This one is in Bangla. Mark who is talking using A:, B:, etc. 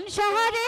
A: কোন শহরে